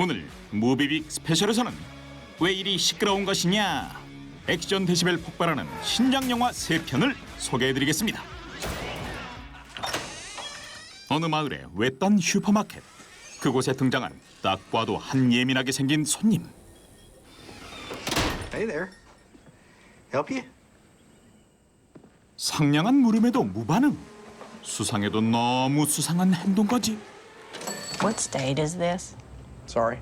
오늘 무비빅 스페셜에서는 왜 이리 시끄러운 것이냐 액션 데시벨 폭발하는 신작 영화 세 편을 소개해드리겠습니다. 어느 마을의 외딴 슈퍼마켓 그곳에 등장한 딱 봐도 한 예민하게 생긴 손님 Hey there. Help you? 상냥한 물음에도 무반응 수상해도 너무 수상한 행동까지 What state is this? Sorry.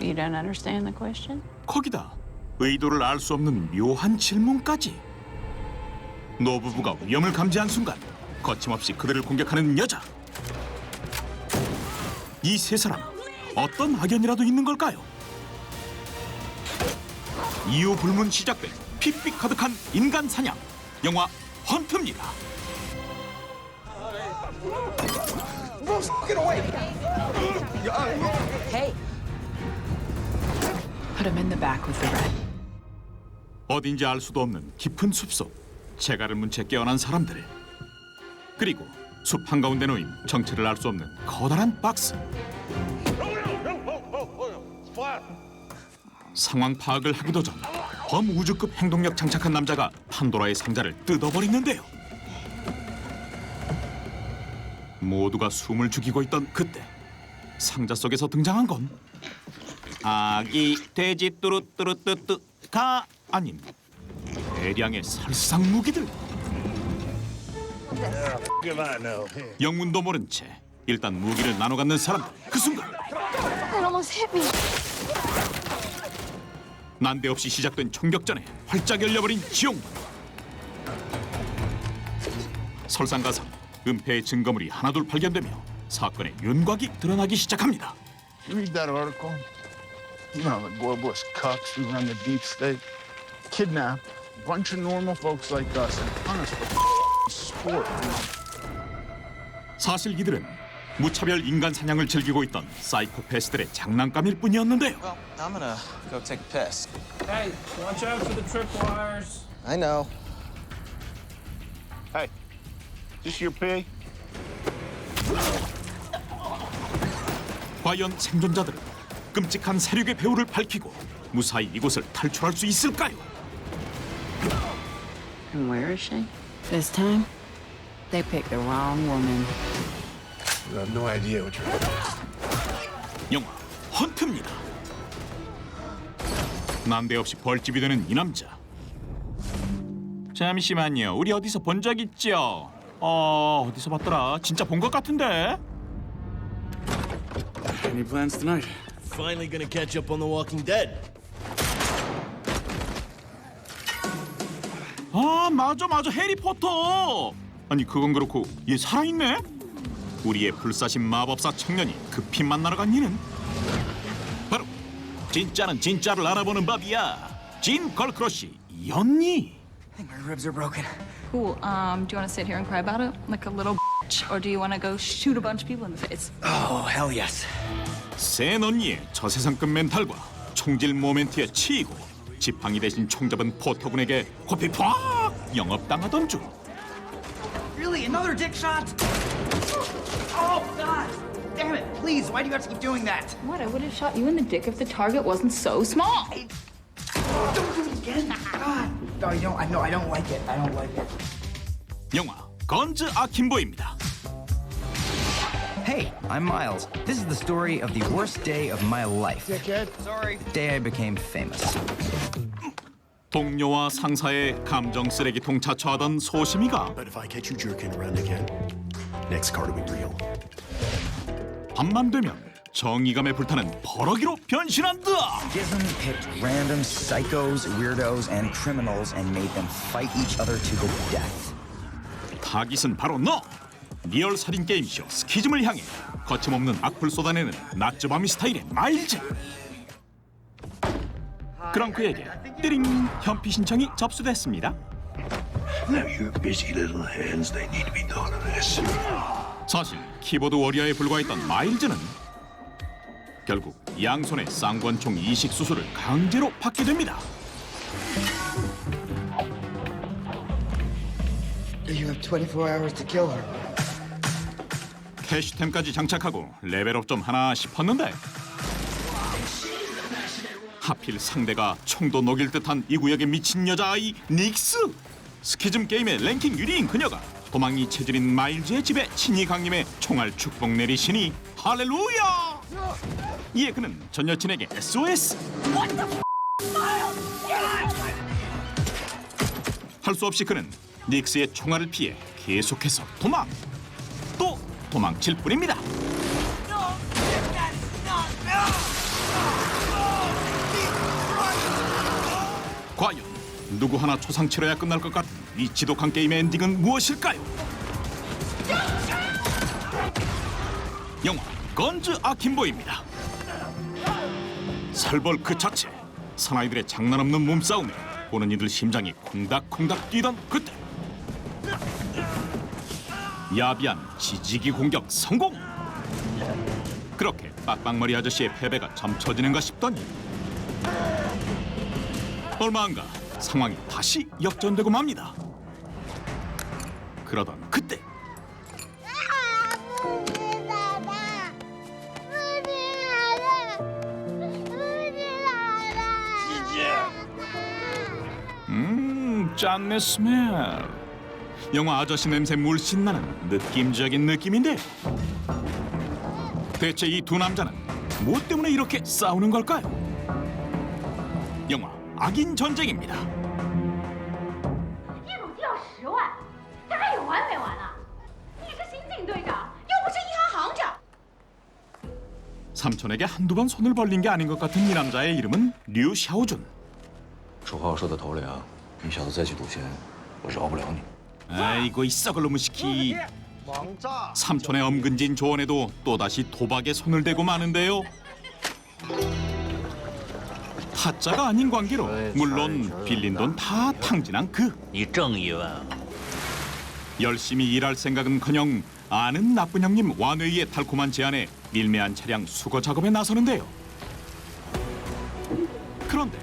You don't understand the question? 거기다 의도를 알 수 없는 묘한 질문까지 노부부가 위험을 감지한 순간 거침없이 그들을 공격하는 여자 이 세 사람 어떤 악연이라도 있는 걸까요? 이유 불문 시작된 핏빛 가득한 인간 사냥 영화 헌트입니다 Hey. Put him in the back with the red. 어딘지 알 수도 없는 깊은 숲속 재갈을 문채 깨어난 사람들 그리고 숲 한가운데 놓인 정체를 알 수 없는 커다란 박스 상황 파악을 하기도 전 범우주급 행동력 장착한 남자가 판도라의 상자를 뜯어버리는데요 모두가 숨을 죽이고 있던 그때 상자 속에서 등장한 건 아기 돼지 뚜루뚜루뚜뚜가 아닌 대량의 살상 무기들 영문도 모른 채 일단 무기를 나눠 갖는 사람들 그 순간 That almost hit me. 난데없이 시작된 총격전에 활짝 열려버린 지옥문 설상가상 은폐의 증거물이 하나둘 발견되며 사건의 윤곽이 드러나기 시작합니다 Read that article. You know the globalist cucks who run the deep state. Kidnap a bunch of normal folks like us and punish for sport. 사실 이들은 무차별 인간 사냥을 즐기고 있던 사이코패스들의 장난감일 뿐이었는데요 Well, I'm gonna go take a piss. Hey, watch out for the tripwires. I know. Hey, this your pig? 과연 생존자들은 끔찍한 세력의 배후를 밝히고 무사히 이곳을 탈출할 수 있을까요? And where is she? This time, they picked the wrong woman. You have no idea what you're. 영화 헌트입니다. 난데없이 벌집이 되는 이 남자. 잠시만요. 우리 어디서 본 적 있죠? 어 어디서 봤더라? 진짜 본 것 같은데. Any plans tonight? Finally gonna catch up on The Walking Dead. 아 맞아 맞아 해리포터. 아니 그건 그렇고 얘 살아있네? 우리의 불사신 마법사 청년이 급히 만나러 간 이는 바로 진짜는 진짜를 알아보는 법이야. 진 걸크러쉬 이 언니. My ribs are broken. Cool. Um, do you want to sit here and cry about it like a little bitch, or do you want to go shoot a bunch of people in the face? Oh, hell yes. 센 언니의 저세상급 멘탈과 총질 모멘트에 치이고 지팡이 대신 총잡은 포터군에게 코피 팍 영업당하던 중 Really? Another dick shot? Oh, God! Damn it! Please, why do you have to keep doing that? What? I would have shot you in the dick if the target wasn't so small. Don't do it again! God! No, I don't. I know. I don't like it. I don't like it. 영화 건즈 아킴보입니다. Hey, I'm Miles. This is the story of the worst day of my life. Dickhead. Sorry. Day I became famous. 동료와 상사의 감정 쓰레기통 자처하던 소심이가 But if I catch you jerking around again, next card will be real. 밤만 되면 정의감에 불타는 버러기로 변신한다. Gizm picked random psychos, weirdos, and criminals and made them fight each other to the death. 타깃은 바로 너. 리얼 살인 게임쇼 스키즘을 향해 거침없는 악플 쏟아내는 나츠바미 스타일의 마일즈. 그럼 그에게 띠링 현피 신청이 접수됐습니다. Now your busy little hands, they need to be doing this. 사실 키보드 워리어에 불과했던 마일즈는 결국 양손의 쌍권총 이식 수술을 강제로 받게 됩니다. You have 24 hours to kill her. 캐시템까지 장착하고 레벨업 좀 하나 싶었는데 하필 상대가 총도 녹일 듯한 이 구역의 미친 여자아이 닉스 스키즘 게임의 랭킹 1위인 그녀가 도망이 체질인 마일즈의 집에 친히 강림해 총알 축복 내리시니 할렐루야! 이에 그는 전 여친에게 SOS 할 수 없이 그는 닉스의 총알을 피해 계속해서 도망. 또 도망칠 뿐입니다 누구 하나 초상 치러야 끝날 것 같은 이 지독한 게임의 엔딩은 무엇일까요? 영화 건즈 아킴보입니다. 설벌 그 자체 사나이들의 장난 없는 몸싸움에 보는 이들 심장이 콩닥콩닥 뛰던 그때 야비한 지지기 공격 성공 그렇게 빡빡머리 아저씨의 패배가 점쳐지는가 싶더니 얼마 안가 상황이 다시 역전되고 맙니다. 그러던 그때 음 짠내 스멜 영화 아저씨 냄새 물씬 나는 느낌적인 느낌인데 대체 이 두 남자는 무엇 때문에 이렇게 싸우는 걸까요? 영화 악인 전쟁입니다. 一赌就要十万，这还有完没完啊？你是刑警队长，又不是银行行长。 삼촌에게 한두 번 손을 벌린 게 아닌 것 같은 이 남자의 이름은 류 샤오준. 丑话说在头里啊，你小子再去赌钱，我饶不了你。 아이고 이 썩을 놈의 시키. 삼촌의 엄근진 조언에도 또다시 도박에 손을 대고 마는데요. 타짜가 아닌 관계로 물론 빌린 돈 다 탕진한 그. 你挣一万， 열심히 일할 생각은커녕 아는 나쁜 형님 완웨이의 달콤한 제안에 밀매한 차량 수거 작업에 나서는데요. 그런데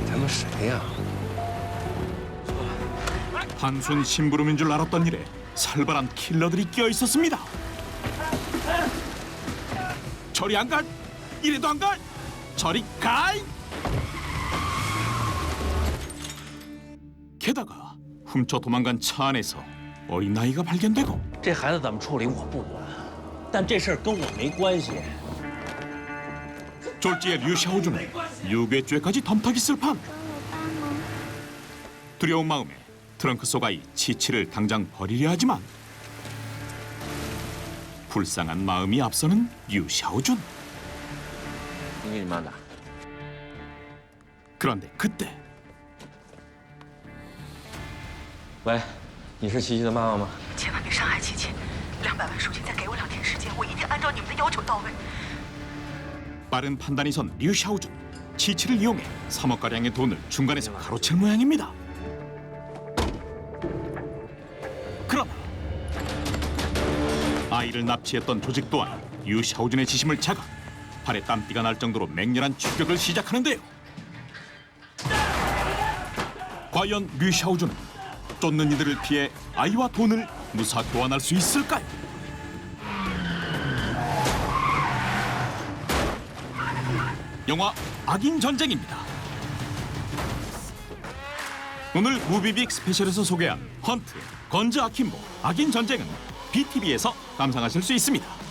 你他妈谁呀、 단순 심부름인 줄 알았던 일에 살벌한 킬러들이 끼어 있었습니다. 저리 안 갈? 이래도 안 갈? 저리 가이! 게다가 훔쳐 도망간 차 안에서 어린 아이가 발견되고 这孩子怎么处理我不管，但这事儿跟我没关系。 졸지의 류샤오준은 유괴죄까지 덤터기 쓸 판. 두려운 마음에 트렁크 속 아이 치치를 당장 버리려 하지만 불쌍한 마음이 앞서는 류샤오준. 你给你妈打。 그런데 그때 喂，你是琪琪的妈妈吗？千万别伤害琪琪，两百万赎金，再给我两天时间，我一定按照你们的要求到位。 빠른 판단이 선 류샤오준 치치를 이용해 3억 가량의 돈을 중간에서 가로챌 모양입니다. 그러나 아이를 납치했던 조직 또한 류샤오준의 지심을 자각 발에 땀띠가 날 정도로 맹렬한 추격을 시작하는데요. 과연 류샤오준은 쫓는 이들을 피해 아이와 돈을 무사 교환할 수 있을까요? 영화 악인 전쟁입니다. 오늘 무비빅 스페셜에서 소개한 헌트, 건즈 아킴보, 악인 전쟁은 BTV에서 감상하실 수 있습니다.